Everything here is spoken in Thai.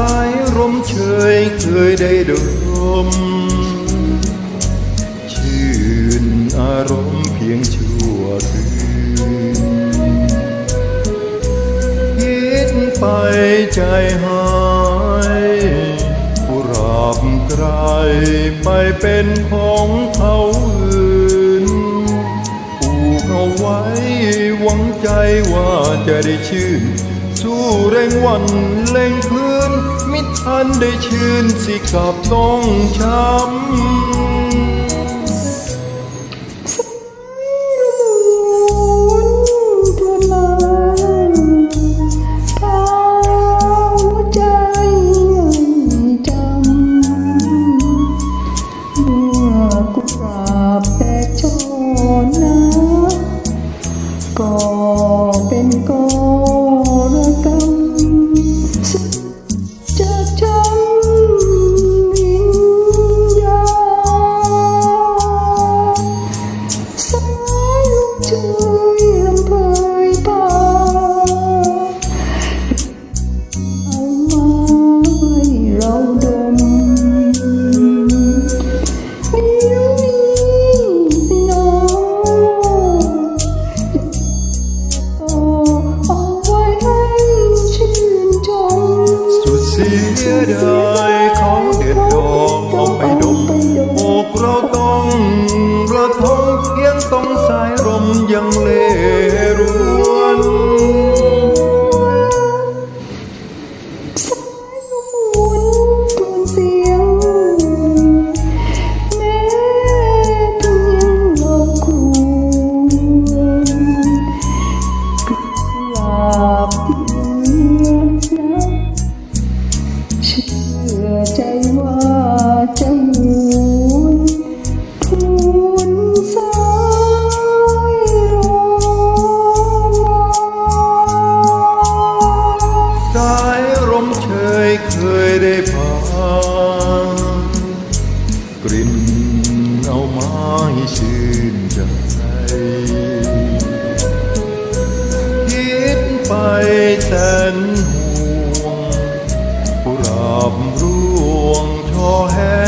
ายร่มเชยเคยได้ดม ชื่นอารมณ์เพียงชั่วคืนคิดไปใจหายผู้รับไกลไปเป็นของเขาอื่นปลูกเอาไว้หวังใจว่าจะได้ชื่น สู้แรงวันเล่ง ฉันได้ชื่นสิกับต้องช้ำ ยดายเขาเด็ดดอกเอาไปดมอกเราต้องระทงเพียงต้องสายลมยังเล แสนห่วงรับร่วงช่อแห้